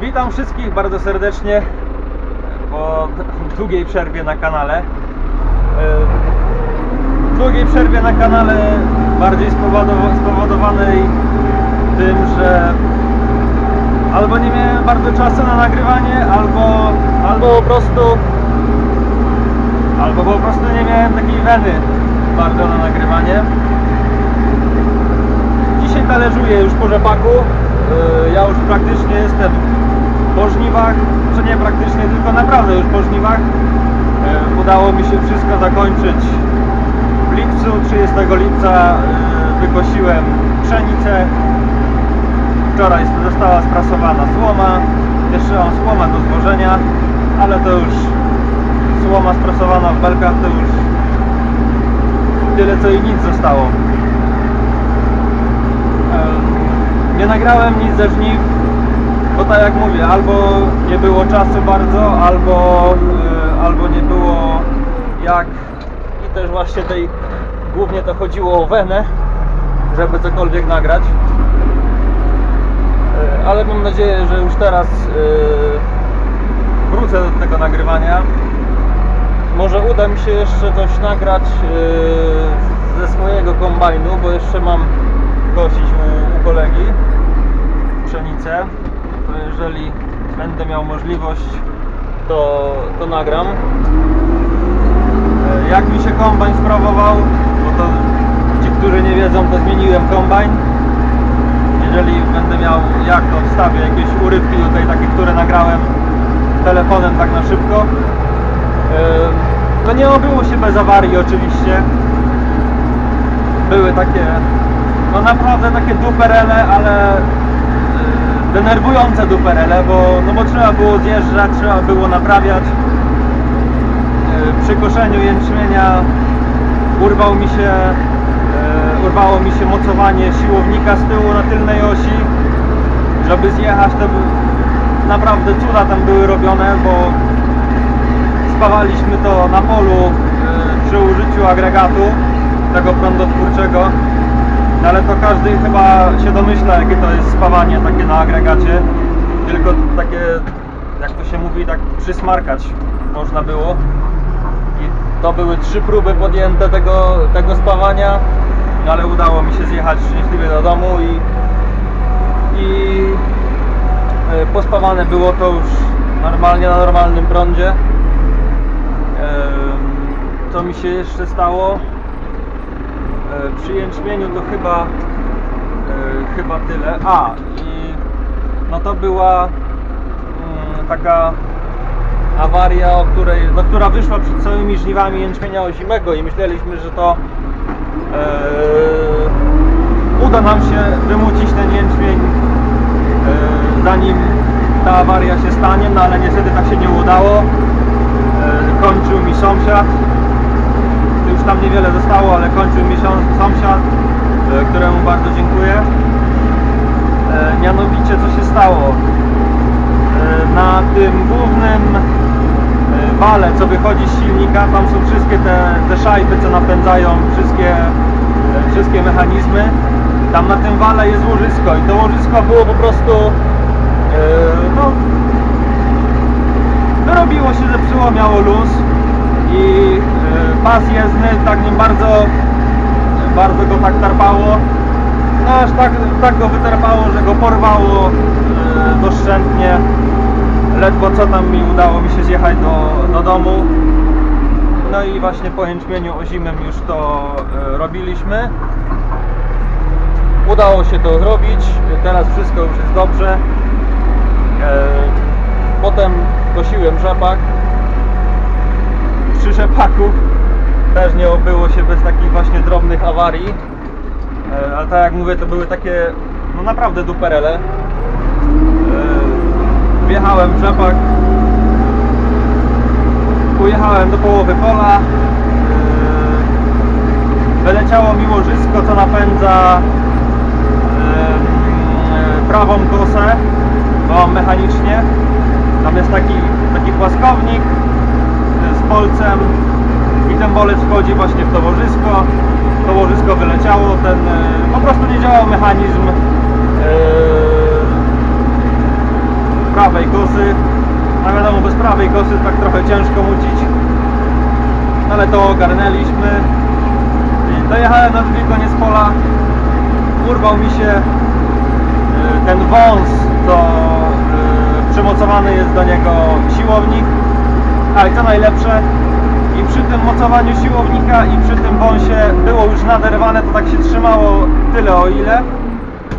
Witam wszystkich bardzo serdecznie po długiej przerwie na kanale. E, Długiej przerwie na kanale bardziej spowodow- spowodowanej tym, że albo nie miałem bardzo czasu na nagrywanie, albo, albo po prostu albo po prostu nie miałem takiej weny bardzo na nagrywanie. Dzisiaj talerzuję już po rzepaku. Yy, Ja już praktycznie jestem po żniwach, czy nie praktycznie, tylko naprawdę już po żniwach. Yy, Udało mi się wszystko zakończyć w lipcu. 30 lipca yy, wykosiłem pszenicę. Wczoraj została sprasowana słoma. Jeszcze mam słomę do złożenia, ale to już słoma sprasowana w belkach to już tyle co i nic zostało. Em, Nie nagrałem nic ze żniw, bo tak jak mówię, albo nie było czasu bardzo, albo, y, albo nie było jak i też właśnie tej, głównie to chodziło o wenę, żeby cokolwiek nagrać. Y, Ale mam nadzieję, że już teraz y, wrócę do tego nagrywania. Może uda mi się jeszcze coś nagrać ze swojego kombajnu, bo jeszcze mam kosić u, u kolegi pszenicę. Jeżeli będę miał możliwość, to, to nagram. Yy, Jak mi się kombajn sprawował, bo to ci, którzy nie wiedzą, to zmieniłem kombajn. Jeżeli będę miał jak, to wstawię jakieś urywki tutaj, takie, które nagrałem telefonem tak na szybko. To nie obyło się bez awarii oczywiście. Były takie, no naprawdę takie duperele, ale denerwujące duperele, bo, no bo trzeba było zjeżdżać, trzeba było naprawiać. Yy, Przy koszeniu jęczmienia urwał mi się, yy, urwało mi się mocowanie siłownika z tyłu na tylnej osi. Żeby zjechać, to by- naprawdę cuda tam były robione, bo spawaliśmy to na polu y, przy użyciu agregatu tego prądotwórczego ale to każdy chyba się domyśla jakie to jest spawanie takie na agregacie. Tylko takie jak to się mówi tak przysmarkać można było. I to były trzy próby podjęte tego, tego spawania. No ale udało mi się zjechać szczęśliwie do domu i, i e, pospawane było to już normalnie na normalnym prądzie. Co mi się jeszcze stało? Przy jęczmieniu to chyba e, chyba tyle. A i no to była mm, taka awaria, o której, no, która wyszła przed całymi żniwami jęczmienia ozimego i myśleliśmy, że to e, uda nam się wymucić ten jęczmień e, zanim ta awaria się stanie, no ale niestety tak się nie udało. E, kończył mi sąsiad. Tam niewiele zostało, ale kończył mi sąs- sąsiad, e, któremu bardzo dziękuję. E, Mianowicie co się stało? E, Na tym głównym wale, co wychodzi z silnika, tam są wszystkie te, te szajby, co napędzają wszystkie, wszystkie mechanizmy. Tam na tym wale jest łożysko i to łożysko było po prostu no, wyrobiło się, zepsuło, miało luz i pas jezdny tak nim bardzo, bardzo go tak tarpało. No aż tak, tak go wytarpało, że go porwało e, doszczętnie. Ledwo co tam mi udało mi się zjechać do, do domu. No i właśnie po jęczmieniu ozimym już to e, robiliśmy. Udało się to zrobić. Teraz wszystko już jest dobrze. E, Potem kosiłem rzepak. Przy rzepaku też nie obyło się bez takich właśnie drobnych awarii. E, Ale tak jak mówię, to były takie no naprawdę duperele. E, Wjechałem w rzepak. Ujechałem do połowy pola. E, Wyleciało mi łożysko, co napędza prawą kosę, bo mechanicznie. Tam jest taki, taki płaskownik z bolcem i ten bolec wchodzi właśnie w to łożysko. To łożysko wyleciało, ten e, po prostu nie działał mechanizm e, prawej prawej kosy tak trochę ciężko mucić. Ale to ogarnęliśmy. I Dojechałem na drugi koniec pola. Urwał mi się y, ten wąs, to przymocowany jest do niego siłownik. A i co najlepsze, tym mocowaniu siłownika i przy tym wąsie było już naderwane, to tak się trzymało tyle o ile.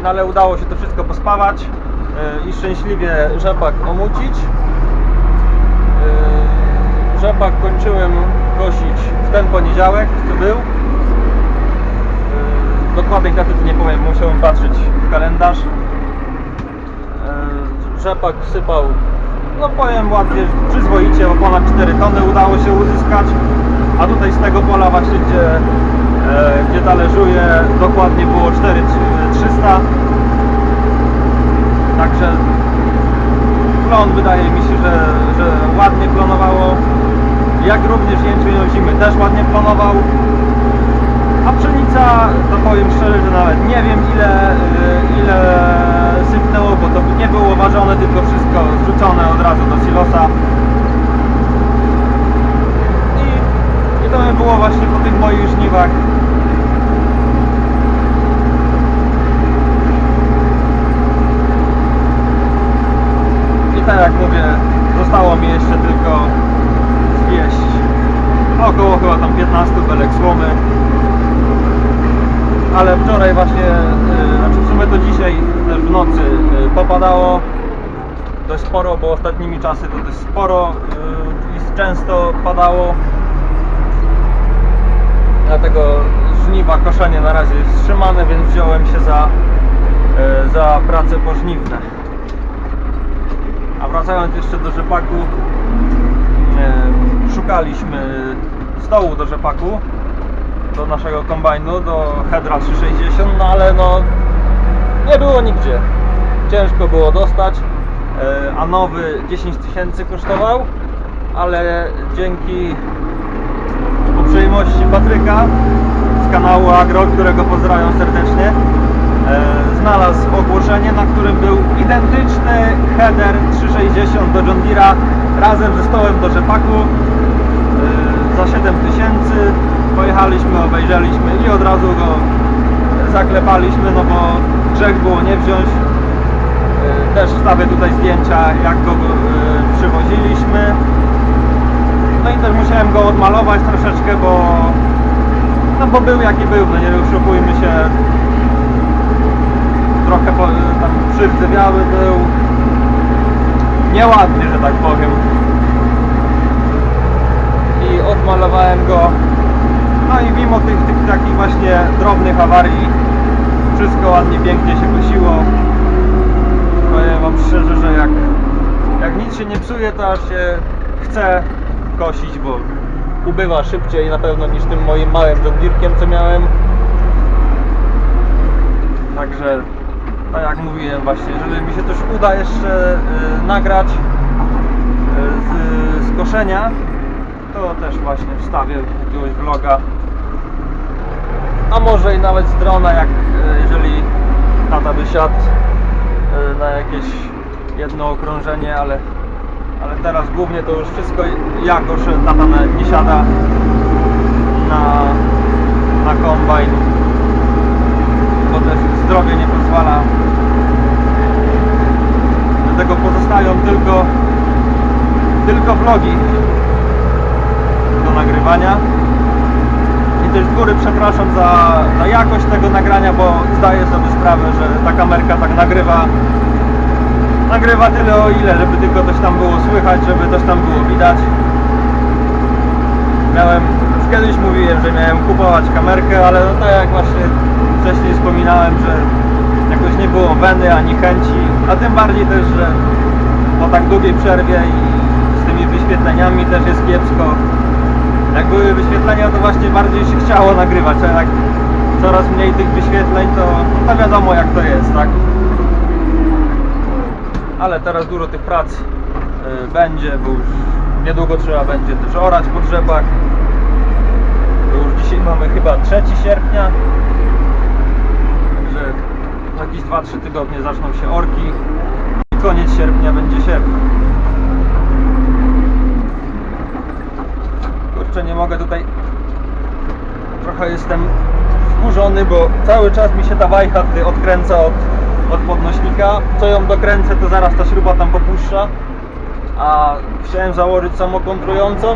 No ale udało się to wszystko pospawać y, i szczęśliwie rzepak omucić. Y, Rzepak kończyłem kosić w ten poniedziałek, co był. Y, Dokładnej daty nie powiem, musiałem patrzeć w kalendarz. Rzepak sypał, no powiem ładnie, przyzwoicie, bo ponad 4 tony udało się uzyskać. A tutaj z tego pola właśnie, gdzie, e, gdzie talerzuje, dokładnie było 4300. Także plon wydaje mi się, że, że ładnie plonowało. Jak również jęczmień ozimy też ładnie plonował. A pszenica, to powiem szczerze, że nawet nie wiem ile, y, ile sypnęło, bo to nie było ważone, tylko wszystko zrzucone od razu do silosa. I, i to by było właśnie po tych moich żniwach. I tak jak mówię, zostało mi jeszcze tylko zwieść około chyba tam 15 belek słomy. Ale wczoraj właśnie, yy, znaczy w sumie to dzisiaj też w nocy yy, popadało dość sporo, bo ostatnimi czasy to dość sporo i często padało. Dlatego żniwa, koszenie na razie jest wstrzymane, więc wziąłem się za, yy, za prace pożniwne. A wracając jeszcze do rzepaku, e, szukaliśmy stołu do rzepaku, do naszego kombajnu, do Hedra 360, no ale no nie było nigdzie. Ciężko było dostać, e, a nowy 10 tysięcy kosztował, ale dzięki uprzejmości Patryka z kanału Agro, którego pozdrawiam serdecznie, e, znalazł ogłoszenie, na którym był identyczny header 360 do John Deere'a razem ze stołem do rzepaku e, za 7000 pojechaliśmy, obejrzeliśmy i od razu go zaklepaliśmy, no bo grzech było nie wziąć. E, też wstawię tutaj zdjęcia jak go przywoziliśmy no i też musiałem go odmalować troszeczkę, bo no bo był jaki był, no nie oszukujmy się. Trochę po, tam przyrdzwiały był. Nieładny, że tak powiem. I odmalowałem go. No i mimo tych, tych takich właśnie drobnych awarii wszystko ładnie, pięknie się kosiło powiem wam szczerze, że jak, jak nic się nie psuje to aż się chce kosić, bo ubywa szybciej na pewno niż tym moim małym John Deere'kiem co miałem Także, tak jak mówiłem właśnie, jeżeli mi się coś uda jeszcze y, nagrać y, z, z koszenia, to też właśnie wstawię jakiegoś vloga. A może i nawet z drona, jak y, jeżeli tata by siadł y, na jakieś jedno okrążenie, ale, ale teraz głównie to już wszystko ja koszę, tata nawet nie siada na, na kombajn bo też zdrowie nie pozwala. Dlatego pozostają tylko tylko vlogi do nagrywania. I też z góry przepraszam za, za jakość tego nagrania, bo zdaję sobie sprawę, że ta kamerka tak nagrywa nagrywa tyle o ile, żeby tylko coś tam było słychać, żeby coś tam było widać. Miałem, kiedyś mówiłem, że miałem kupować kamerkę, ale no tak jak właśnie wcześniej wspominałem, że jakoś nie było weny ani chęci, a tym bardziej też, że po tak długiej przerwie i z tymi wyświetleniami też jest kiepsko. Jak były wyświetlenia, to właśnie bardziej się chciało nagrywać, a jak coraz mniej tych wyświetleń, to, to wiadomo jak to jest, tak? Ale teraz dużo tych prac y, będzie, bo już niedługo trzeba będzie też orać pod rzepak. Bo już dzisiaj mamy chyba 3 sierpnia. Także jakieś 2-3 tygodnie zaczną się orki i koniec sierpnia będzie sierp. kurczę, nie mogę tutaj. Trochę jestem wkurzony, bo cały czas mi się ta wajcha odkręca od, od podnośnika. Co ją dokręcę, to zaraz ta śruba tam popuszcza. A chciałem założyć samokontrującą,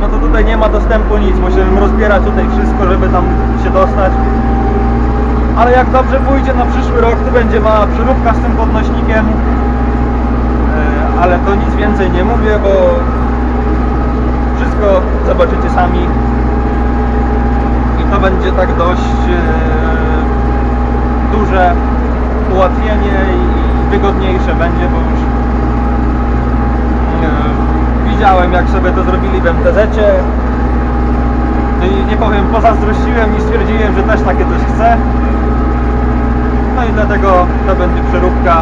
no to tutaj nie ma dostępu nic. Musiałem rozbierać tutaj wszystko, żeby tam się dostać. Ale jak dobrze pójdzie na przyszły rok, to będzie mała przeróbka z tym podnośnikiem. E, Ale to nic więcej nie mówię, bo wszystko zobaczycie sami. I to będzie tak dość e, duże ułatwienie i wygodniejsze będzie, bo już e, widziałem jak sobie to zrobili w MTZ-cie. No i nie powiem, pozazdrościłem i stwierdziłem, że też takie coś chcę. No i dlatego to będzie przeróbka.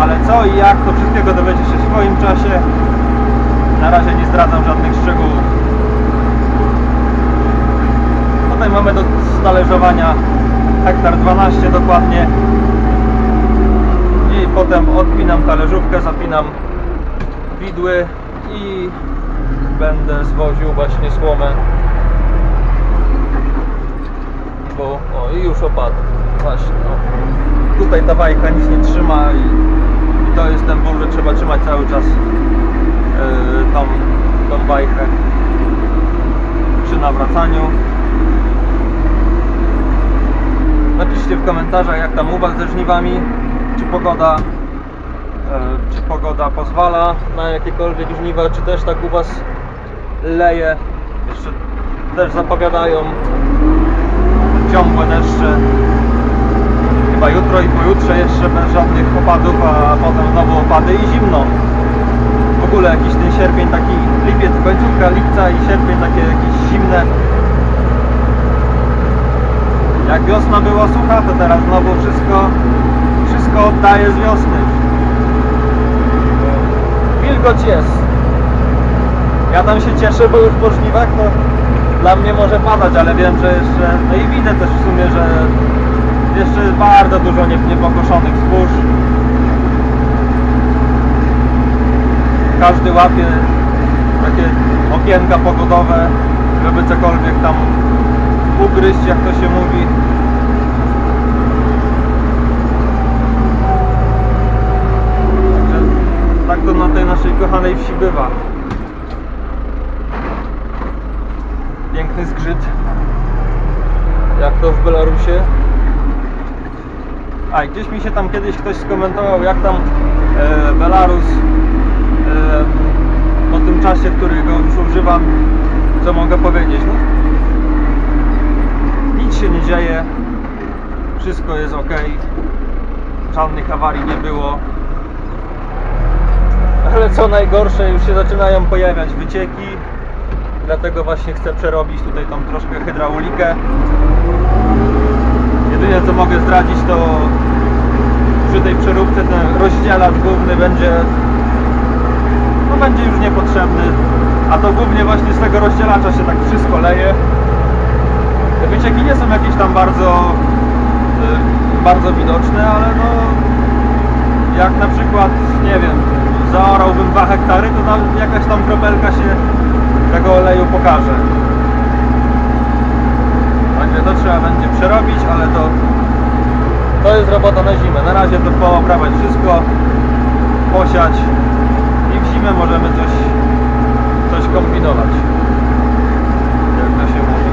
Ale co i jak, to wszystkiego dowiecie się w swoim czasie. Na razie nie zdradzam żadnych szczegółów. Tutaj mamy do talerzowania hektar 12 dokładnie. I potem odpinam talerzówkę, zapinam widły i będę zwoził właśnie słomę. Bo o i już opadł. Właśnie. No. Tutaj ta bajka nic nie trzyma i, i to jest ten ból, że trzeba trzymać cały czas yy, tą, tą bajkę przy nawracaniu. Napiszcie w komentarzach jak tam u Was ze żniwami, czy pogoda, e, czy pogoda pozwala na jakiekolwiek żniwa, czy też tak u Was leje. Jeszcze też zapowiadają ciągłe deszcze. Chyba jutro i pojutrze jeszcze bez żadnych opadów, a potem znowu opady i zimno. W ogóle jakiś ten sierpień taki, lipiec, końcówka lipca i sierpień takie jakieś zimne. Jak wiosna była sucha, to teraz znowu wszystko, wszystko oddaje z wiosny. Wilgoć jest. Ja tam się cieszę, bo już po żniwach to dla mnie może padać, ale wiem, że jeszcze, no i widzę też w sumie, że jeszcze bardzo dużo nie- niepokoszonych zbóż. Każdy łapie takie okienka pogodowe, żeby cokolwiek tam ugryźć, jak to się mówi. Także tak to na tej naszej kochanej wsi bywa. Piękny zgrzyt. Jak to w Belarusie. A gdzieś mi się tam kiedyś ktoś skomentował, jak tam e, Belarus e, tym czasie, którego już używam, co mogę powiedzieć. No, się nie dzieje, wszystko jest ok, żadnych awarii nie było. Ale co najgorsze, już się zaczynają pojawiać wycieki, dlatego właśnie chcę przerobić tutaj tą troszkę hydraulikę. Jedynie co mogę zdradzić to przy tej przeróbce ten rozdzielacz główny będzie no będzie już niepotrzebny. A to głównie właśnie z tego rozdzielacza się tak wszystko leje wycieki nie są jakieś tam bardzo y, bardzo widoczne, ale no jak na przykład, nie wiem zaorałbym 2 hektary, to tam jakaś tam kropelka się tego oleju pokaże Także to trzeba będzie przerobić, ale to to jest robota na zimę. Na razie to pooprawiać wszystko, posiać i w zimę możemy coś, coś kombinować. Jak to się mówi.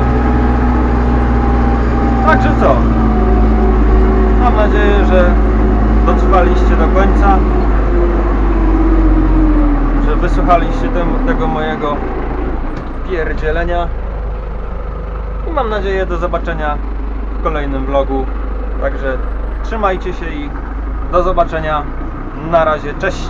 Także co? Mam nadzieję, że dotrwaliście do końca. Że wysłuchaliście tem- tego mojego pierdzielenia. I mam nadzieję do zobaczenia w kolejnym vlogu. Także trzymajcie się i do zobaczenia. Na razie, cześć!